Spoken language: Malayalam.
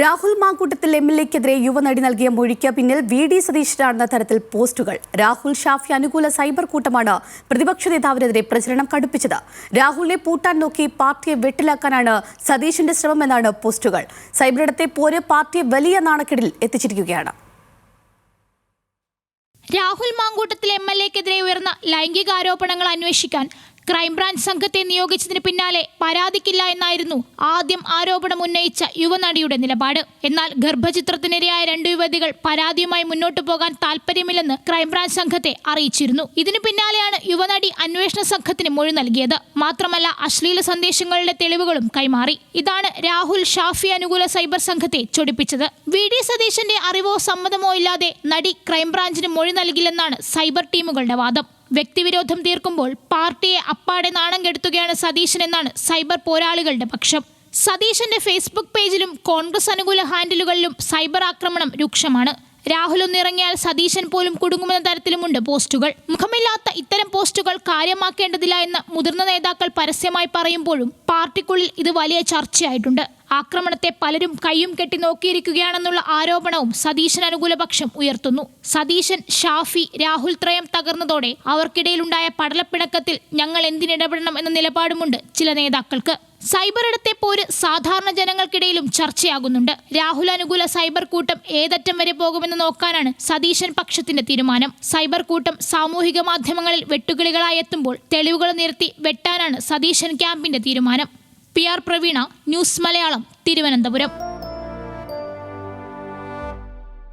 രാഹുൽ മാങ്കൂട്ടത്തിൽ എം എൽ എക്കെതിരെ യുവനടി നൽകിയ മൊഴിക്ക് പിന്നിൽ വി ഡി സതീശനാണെന്ന തരത്തിൽ പോസ്റ്റുകൾ. രാഹുൽ ഷാഫി അനുകൂല സൈബർ കൂട്ടമാണ് പ്രതിപക്ഷ നേതാവിനെതിരെ പ്രചരണം കടുപ്പിച്ചത്. രാഹുലിനെ പൂട്ടാൻ നോക്കി പാർട്ടിയെ വെട്ടിലാക്കാനാണ് സതീശന്റെ ശ്രമമെന്നാണ് പോസ്റ്റുകൾ. സൈബറിടത്തെ പോര് പാർട്ടിയെ വലിയ നാണക്കെടിൽ എത്തിച്ചിരിക്കുകയാണ്. രാഹുൽ മാങ്കൂട്ടത്തിൽ എം എൽ എക്കെതിരെ ഉയർന്ന ലൈംഗികാരോപണങ്ങൾ അന്വേഷിക്കാൻ ക്രൈംബ്രാഞ്ച് സംഘത്തെ നിയോഗിച്ചതിന് പിന്നാലെ പരാതിക്കില്ല എന്നായിരുന്നു ആദ്യം ആരോപണം ഉന്നയിച്ച യുവനടിയുടെ നിലപാട്. എന്നാൽ ഗർഭചിത്രത്തിനിരയായ രണ്ടു യുവതികൾ പരാതിയുമായി മുന്നോട്ടു പോകാൻ താല്പര്യമില്ലെന്ന് ക്രൈംബ്രാഞ്ച് സംഘത്തെ അറിയിച്ചിരുന്നു. ഇതിനു പിന്നാലെയാണ് യുവനടി അന്വേഷണ സംഘത്തിന് മൊഴി നൽകിയത്. മാത്രമല്ല അശ്ലീല സന്ദേശങ്ങളുടെ തെളിവുകളും കൈമാറി. ഇതാണ് രാഹുൽ ഷാഫി അനുകൂല സൈബർ സംഘത്തെ ചൊടിപ്പിച്ചത്. വി. ഡി. സതീശന്റെ അറിവോ സമ്മതമോ ഇല്ലാതെ നടി ക്രൈംബ്രാഞ്ചിന് മൊഴി നൽകില്ലെന്നാണ് സൈബർ ടീമുകളുടെ വാദം. വ്യക്തിവിരോധം തീർക്കുമ്പോൾ പാർട്ടിയെ അപ്പാടെ നാണം കെടുത്തുകയാണ് സതീശൻ എന്നാണ് സൈബർ പോരാളികളുടെ പക്ഷം. സതീശന്റെ ഫേസ്ബുക്ക് പേജിലും കോൺഗ്രസ് അനുകൂല ഹാൻഡിലുകളിലും സൈബർ ആക്രമണം രൂക്ഷമാണ്. രാഹുൽ ഒന്നിറങ്ങിയാൽ സതീശൻ പോലും കുടുങ്ങുമെന്ന തരത്തിലുമുണ്ട് പോസ്റ്റുകൾ. മുഖമില്ലാത്ത ഇത്തരം പോസ്റ്റുകൾ കാര്യമാക്കേണ്ടതില്ല എന്ന് മുതിർന്ന നേതാക്കൾ പരസ്യമായി പറയുമ്പോഴും പാർട്ടിക്കുള്ളിൽ ഇത് വലിയ ചർച്ചയായിട്ടുണ്ട്. ആക്രമണത്തെ പലരും കൈയും കെട്ടി നോക്കിയിരിക്കുകയാണെന്നുള്ള ആരോപണവും സതീശൻ അനുകൂലപക്ഷം ഉയർത്തുന്നു. സതീശൻ ഷാഫി രാഹുൽ ത്രയം തകർന്നതോടെ അവർക്കിടയിലുണ്ടായ പടലപ്പിണക്കത്തിൽ ഞങ്ങൾ എന്തിനിടപെടണം എന്ന നിലപാടുമുണ്ട് ചില നേതാക്കൾക്ക്. സൈബർ ഇടത്തെ പോര് സാധാരണ ജനങ്ങൾക്കിടയിലും ചർച്ചയാകുന്നുണ്ട്. രാഹുൽ അനുകൂല സൈബർ കൂട്ടം ഏതറ്റം വരെ പോകുമെന്ന് നോക്കാനാണ് സതീശൻ പക്ഷത്തിന്റെ തീരുമാനം. സൈബർ കൂട്ടം സാമൂഹിക മാധ്യമങ്ങളിൽ വെട്ടുകിളികളായി എത്തുമ്പോൾ തെളിവുകൾ നിരത്തി വെട്ടാനാണ് സതീശൻ ക്യാമ്പിന്റെ തീരുമാനം. P R Praveena news Malayalam Thiruvananthapuram